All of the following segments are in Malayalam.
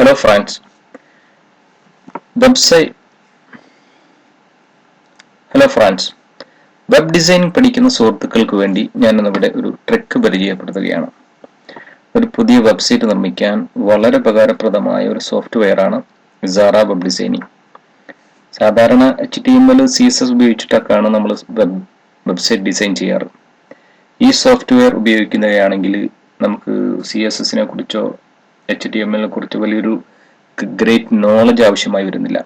Hello friends website hello friends web designing പഠിക്കുന്ന സുഹൃത്തുക്കൾക്ക് വേണ്ടി ഞാൻ ഇവിടെ ഒരു ട്രിക്ക് പരിചയപ്പെടുത്തുകയാണ്. ഒരു പുതിയ വെബ്സൈറ്റ് നിർമ്മിക്കാൻ വളരെ ഉപകാരപ്രദമായ ഒരു സോഫ്റ്റ്വെയർ ആണ് സാറ വെബ് ഡിസൈനിങ് സാധാരണ H T M L C S S ഉപയോഗിച്ചിട്ടൊക്കെയാണ് നമ്മൾ വെബ് വെബ്സൈറ്റ് ഡിസൈൻ ചെയ്യാറ്. ഈ സോഫ്റ്റ്വെയർ ഉപയോഗിക്കുന്നവയാണെങ്കിൽ നമുക്ക് സി എസ് എസിനെ കുറിച്ചോ എച്ച് ടി എം എല്ലിനെ കുറിച്ച് വലിയൊരു ഗ്രേറ്റ് നോളജ് ആവശ്യമായി വരുന്നില്ല.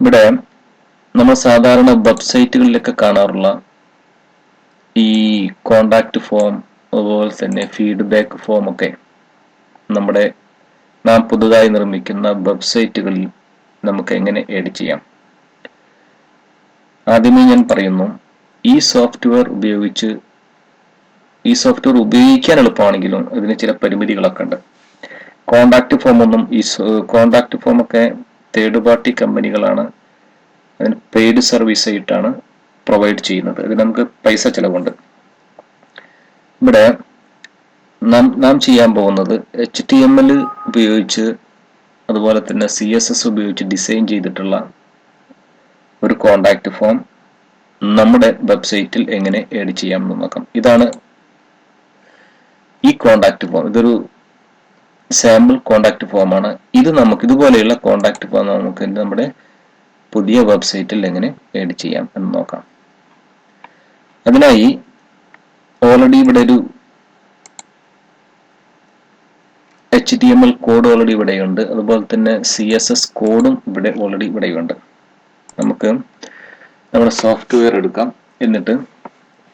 ഇവിടെ നമ്മൾ സാധാരണ വെബ്സൈറ്റുകളിലൊക്കെ കാണാറുള്ള ഈ കോണ്ടാക്ട് ഫോം അതുപോലെ തന്നെ ഫീഡ്ബാക്ക് ഫോം ഒക്കെ നമ്മുടെ നാം പുതുതായി നിർമ്മിക്കുന്ന വെബ്സൈറ്റുകളിൽ നമുക്ക് എങ്ങനെ എഡ് ചെയ്യാം. ആദ്യമേ ഞാൻ പറയുന്നു ഈ സോഫ്റ്റ്വെയർ ഉപയോഗിച്ച് ഈ സോഫ്റ്റ്വെയർ ഉപയോഗിക്കാൻ എളുപ്പമാണെങ്കിലും ഇതിന് ചില പരിമിതികളൊക്കെ ഉണ്ട്. കോണ്ടാക്ട് ഫോം ഒന്നും ഈ കോണ്ടാക്ട് ഫോമൊക്കെ തേർഡ് പാർട്ടി കമ്പനികളാണ് അതിന് പെയ്ഡ് സർവീസ് ആയിട്ടാണ് പ്രൊവൈഡ് ചെയ്യുന്നത്. അതിന് നമുക്ക് പൈസ ചിലവുണ്ട്. ഇവിടെ നാം നാം ചെയ്യാൻ പോകുന്നത് എച്ച് ടി എം എൽ ഉപയോഗിച്ച് അതുപോലെ തന്നെ സി എസ് എസ് ഉപയോഗിച്ച് ഡിസൈൻ ചെയ്തിട്ടുള്ള ഒരു കോണ്ടാക്ട് ഫോം നമ്മുടെ വെബ്സൈറ്റിൽ എങ്ങനെ ഏഡ് ചെയ്യാമെന്ന് നോക്കാം. ഇതാണ് ഈ കോണ്ടാക്ട് ഫോം ഇതൊരു സാമ്പിൾ കോണ്ടാക്ട് ഫോമാണ് ഇത് നമുക്ക് ഇതുപോലെയുള്ള കോണ്ടാക്ട് ഫോം നമുക്ക് നമ്മുടെ പുതിയ വെബ്സൈറ്റിൽ എങ്ങനെ ഏഡ് ചെയ്യാം എന്ന് നോക്കാം. അതിനായി ഓൾറെഡി ഇവിടെ ഒരു H T M L code already ഇവിടെയുണ്ട്. അതുപോലെ തന്നെ സി എസ് എസ് കോഡും ഇവിടെ ഓൾറെഡി ഇവിടെയുണ്ട്. നമുക്ക് നമ്മുടെ സോഫ്റ്റ്വെയർ എടുക്കാം. എന്നിട്ട്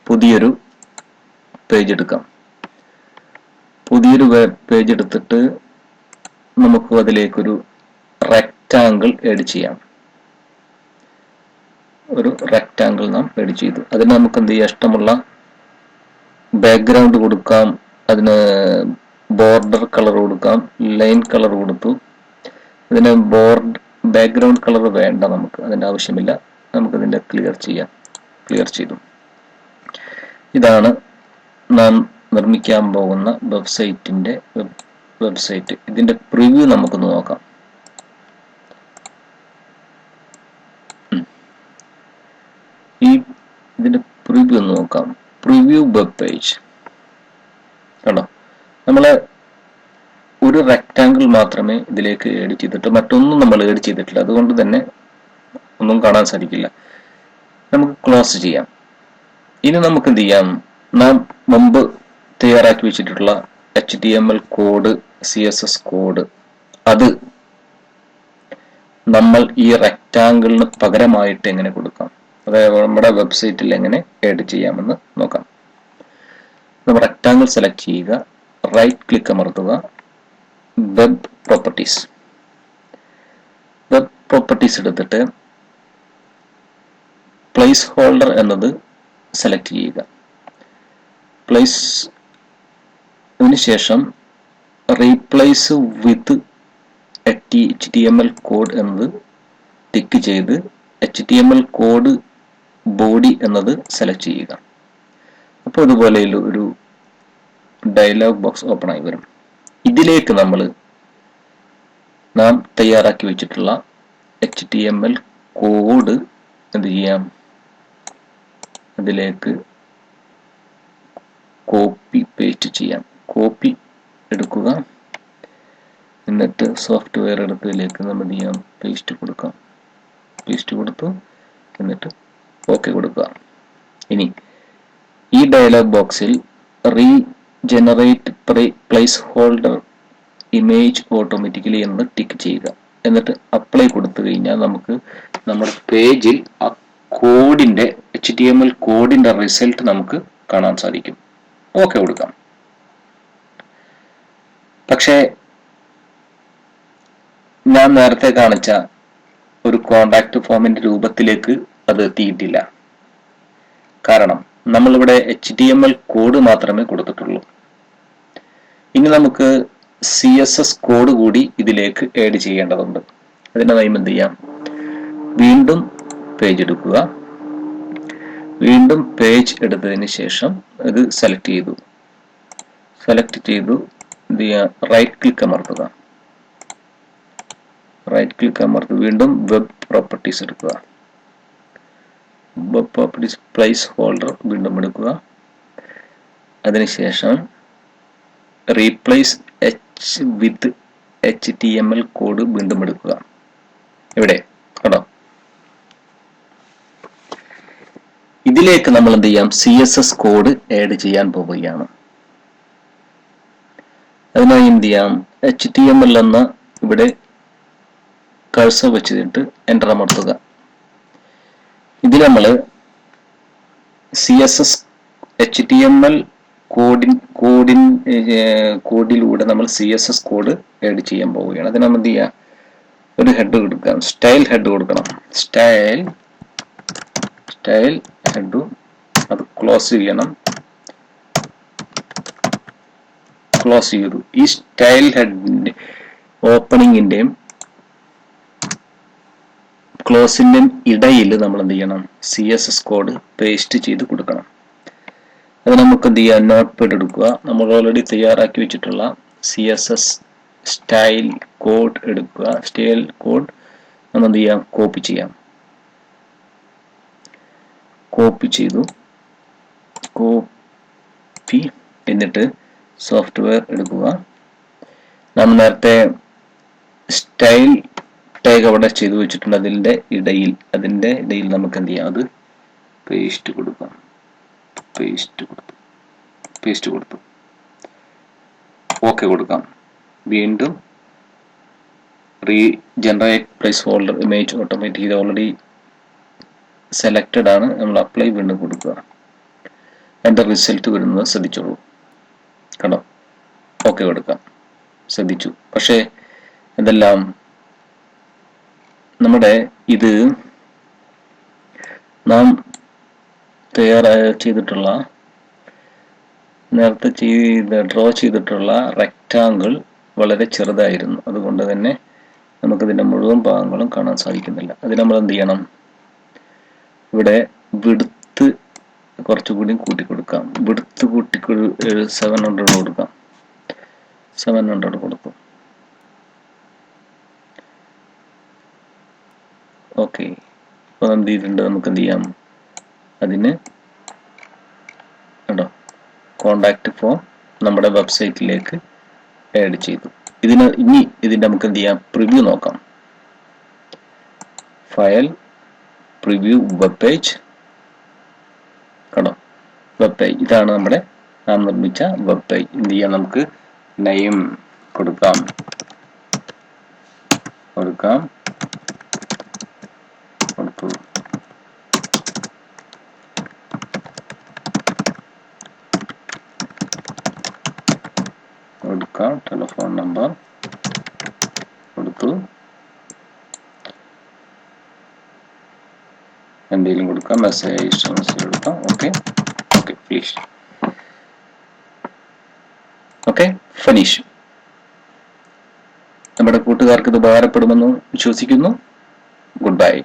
പുതിയൊരു പേജ് എടുക്കാം. പുതിയൊരു വെബ് പേജ് എടുത്തിട്ട് നമുക്ക് അതിലേക്കൊരു റെക്റ്റാങ്കിൾ എഡ് ചെയ്യാം. ഒരു റെക്റ്റാങ്കിൾ നാം എഡ് ചെയ്തു. അതിന് നമുക്ക് എന്ത് ചെയ്യാം? ഇഷ്ടമുള്ള ബാക്ക്ഗ്രൗണ്ട് കൊടുക്കാം. അതിന് ബോർഡർ കളർ കൊടുക്കാം. ലൈൻ കളർ കൊടുത്തു. ഇതിന് ബോർഡ് ബാക്ക്ഗ്രൗണ്ട് കളർ വേണ്ട നമുക്ക്. അതിന്റെ ആവശ്യമില്ല. നമുക്കതിന്റെ ക്ലിയർ ചെയ്യാം. ക്ലിയർ ചെയ്തു. ഇതാണ് നാം നിർമ്മിക്കാൻ പോകുന്ന വെബ്സൈറ്റിന്റെ വെബ്സൈറ്റ്. ഇതിന്റെ പ്രിവ്യൂ നമുക്കൊന്ന് നോക്കാം. ഈ ഇതിന്റെ പ്രിവ്യൂ ഒന്ന് നോക്കാം. Preview web page. കണ്ടോ? നമ്മൾ ഒരു റെക്റ്റാങ്കിൾ മാത്രമേ ഇതിലേക്ക് ഏഡ് ചെയ്തിട്ട് മറ്റൊന്നും നമ്മൾ ഏഡ് ചെയ്തിട്ടില്ല. അതുകൊണ്ട് തന്നെ ഒന്നും കാണാൻ സാധിക്കില്ല. നമുക്ക് ക്ലോസ് ചെയ്യാം. ഇനി നമുക്ക് എന്ത് ചെയ്യാം? നാം മുമ്പ് തയ്യാറാക്കി വെച്ചിട്ടുള്ള H T M L code C S S code അത് നമ്മൾ ഈ റെക്റ്റാങ്കിളിന് പകരമായിട്ട് എങ്ങനെ കൊടുക്കാം? അതായത് നമ്മുടെ വെബ്സൈറ്റിൽ എങ്ങനെ ഏഡ് ചെയ്യാമെന്ന് നോക്കാം. നമ്മൾ റെക്റ്റാങ്കിൾ സെലക്ട് ചെയ്യുക റൈറ്റ് ക്ലിക്ക് അമർത്തുക വെബ് പ്രോപ്പർട്ടീസ് വെബ് പ്രോപ്പർട്ടീസ് എടുത്തിട്ട് പ്ലേസ് ഹോൾഡർ എന്നത് സെലക്ട് ചെയ്യുക. പ്ലേസ് അതിനുശേഷം replace with T H T M L code എന്നത് ടിക്ക് ചെയ്ത് H T M L code body എന്നത് സെലക്ട് ചെയ്യുക. അപ്പോൾ ഇതുപോലെ ഒരു ഡയലോഗ് ബോക്സ് ഓപ്പൺ ആയി വരും. ഇതിലേക്ക് നമ്മൾ നാം തയ്യാറാക്കി വെച്ചിട്ടുള്ള H T M L code എന്ത് ചെയ്യാം? അതിലേക്ക് കോപ്പി പേസ്റ്റ് ചെയ്യാം. കോപ്പി എടുക്കുക. എന്നിട്ട് സോഫ്റ്റ്വെയർ എടുത്തതിലേക്ക് നമ്മൾ ചെയ്യാം? പേസ്റ്റ് കൊടുക്കാം. പേസ്റ്റ് കൊടുത്തു. എന്നിട്ട് ഓക്കെ കൊടുക്കുക. ഇനി ഈ ഡയലോഗ് ബോക്സിൽ regenerate placeholder image automatically എന്ന് ടിക്ക് ചെയ്യുക. എന്നിട്ട് അപ്ലൈ കൊടുത്തു കഴിഞ്ഞാൽ നമുക്ക് നമ്മുടെ പേജിൽ ആ കോഡിന്റെ എച്ച് ടി എം എൽ കോഡിന്റെ റിസൾട്ട് നമുക്ക് കാണാൻ സാധിക്കും. ഓക്കെ കൊടുക്കാം. പക്ഷേ ഞാൻ നേരത്തെ കാണിച്ച ഒരു കോണ്ടാക്ട് ഫോമിന്റെ രൂപത്തിലേക്ക് അത് എത്തിയിട്ടില്ല. കാരണം നമ്മളിവിടെ H D M L code മാത്രമേ കൊടുത്തിട്ടുള്ളൂ. ഇനി നമുക്ക് സി എസ് എസ് കോഡ് കൂടി ഇതിലേക്ക് ആഡ് ചെയ്യേണ്ടതുണ്ട്. അതിനായി എന്ത് ചെയ്യാം? വീണ്ടും പേജ് എടുക്കുക. വീണ്ടും പേജ് എടുത്തതിന് ശേഷം ഇത് സെലക്ട് ചെയ്തു. സെലക്ട് ചെയ്തു. എന്ത് ചെയ്യുക റൈറ്റ് ക്ലിക്ക് അമർത്തുക. റൈറ്റ് ക്ലിക്ക് അമർത്തി വീണ്ടും വെബ് പ്രോപ്പർട്ടീസ് എടുക്കുക. വെബ് പ്രോപ്പർട്ടീസ് പ്ലേസ് ഹോൾഡർ വീണ്ടും എടുക്കുക. അതിനുശേഷം replace H with H T M L code വീണ്ടും എടുക്കുക. ഇവിടെ കേട്ടോ ഇതിലേക്ക് നമ്മൾ എന്ത് ചെയ്യാം C S S code add ചെയ്യാൻ പോവുകയാണ്. എന്ത് ചെയ്യാം എച്ച് ടി എം എൽ എന്ന ഇവിടെ കഴ്സർ വെച്ചിട്ട് എന്റർ അമർത്തുക. ഇതിൽ നമ്മൾ C S S H T M L codeine കോഡിൻ കോഡിലൂടെ നമ്മൾ C S S code add ചെയ്യാൻ പോവുകയാണ്. അതിന് എന്ത് ചെയ്യാം ഒരു ഹെഡ് കൊടുക്കാം. സ്റ്റൈൽ ഹെഡ് കൊടുക്കണം. സ്റ്റൈൽ സ്റ്റൈൽ ഹെഡും അത് ക്ലോസ് ചെയ്യണം. ക്ലോസ് ചെയ്തു. ഈ സ്റ്റൈൽ ഹെഡിന്റെ ഓപ്പണിങ്ങിന്റെയും ക്ലോസിന്റെയും ഇടയിൽ നമ്മൾ എന്ത് ചെയ്യണം? C S S code paste ചെയ്ത് കൊടുക്കണം. അത് നമുക്ക് എന്ത് ചെയ്യാം? നോട്ട് പേഡ് എടുക്കുക. നമ്മൾ ഓൾറെഡി തയ്യാറാക്കി വെച്ചിട്ടുള്ള C S S style code എടുക്കുക. സ്റ്റൈൽ കോഡ് നമ്മൾ എന്ത് ചെയ്യാം? കോപ്പി ചെയ്യാം. കോപ്പി ചെയ്തു. കോപ്പി എന്നിട്ട് സോഫ്റ്റ്വെയർ എടുക്കുക. നമ്മൾ നേരത്തെ സ്റ്റൈൽ ടാഗ് അവിടെ ചെയ്തു വെച്ചിട്ടുണ്ട്. അതിന്റെ ഇടയിൽ അതിന്റെ ഇടയിൽ നമുക്ക് എന്ത് ചെയ്യാം? അത് പേസ്റ്റ് കൊടുക്കാം. പേസ്റ്റ് കൊടുത്തു. പേസ്റ്റ് കൊടുത്തു. ഓക്കെ കൊടുക്കാം. വീണ്ടും regenerate placeholder image automatic ഇത് ഓൾറെഡി സെലക്റ്റഡ് ആണ്. നമ്മൾ അപ്ലൈ വീണ്ടും കൊടുക്കുക. അതിന്റെ റിസൾട്ട് വരുന്നത് ശ്രദ്ധിച്ചോളൂ. ഓക്കെ കൊടുക്കാം. ശ്രദ്ധിച്ചു. പക്ഷേ എന്തെല്ലാം? നമ്മുടെ ഇത് നാം തയ്യാറായ ചെയ്തിട്ടുള്ള നേരത്തെ ചെയ്ത് ഡ്രോ ചെയ്തിട്ടുള്ള റെക്റ്റാങ്കിൾ വളരെ ചെറുതായിരുന്നു. അതുകൊണ്ട് തന്നെ നമുക്കിതിന്റെ മുഴുവൻ ഭാഗങ്ങളും കാണാൻ സാധിക്കുന്നില്ല. അത് നമ്മൾ എന്ത് ചെയ്യണം? ഇവിടെ വിടുത്ത് കുറച്ചുകൂടി കൂട്ടി കൊടുക്കാം വിടുത്ത് കൂട്ടി സെവൻ ഹൺഡ്രഡ് കൊടുക്കാം. സെവൻ ഹൺഡ്രഡ് കൊടുക്കും. ഓക്കെ അപ്പോൾ നമ്മൾ ചെയ്തിട്ടുണ്ട്? നമുക്ക് എന്ത് ചെയ്യാം? അതിന് കേട്ടോ കോണ്ടാക്ട് ഫോം നമ്മുടെ വെബ്സൈറ്റിലേക്ക് ആഡ് ചെയ്തു. ഇതിന് ഇനി ഇതിന്റെ നമുക്ക് എന്ത് ചെയ്യാം? പ്രിവ്യൂ നോക്കാം. ഫയൽ പ്രിവ്യൂ വെബ് പേജ് കണ്ടോ? വെബ് പേജ് ഇതാണ് നമ്മുടെ നാം നിർമ്മിച്ച വെബ് പേജ് എന്ത് ചെയ്യാം? നമുക്ക് നെയിം കൊടുക്കാം. കൊടുക്കാം. കൊടുത്തു. കൊടുക്കാം. ടെലിഫോൺ നമ്പർ കൊടുത്തു. എന്തെങ്കിലും കൊടുക്കാം. മെസ്സേജ് മെസ്സേജ് കൊടുക്കാം. Okay okay finish okay finish. നമ്മുടെ കൂട്ടുകാർക്ക് ഇത് ഉപകാരപ്പെടുമെന്ന് വിശ്വസിക്കുന്നു. Good bye.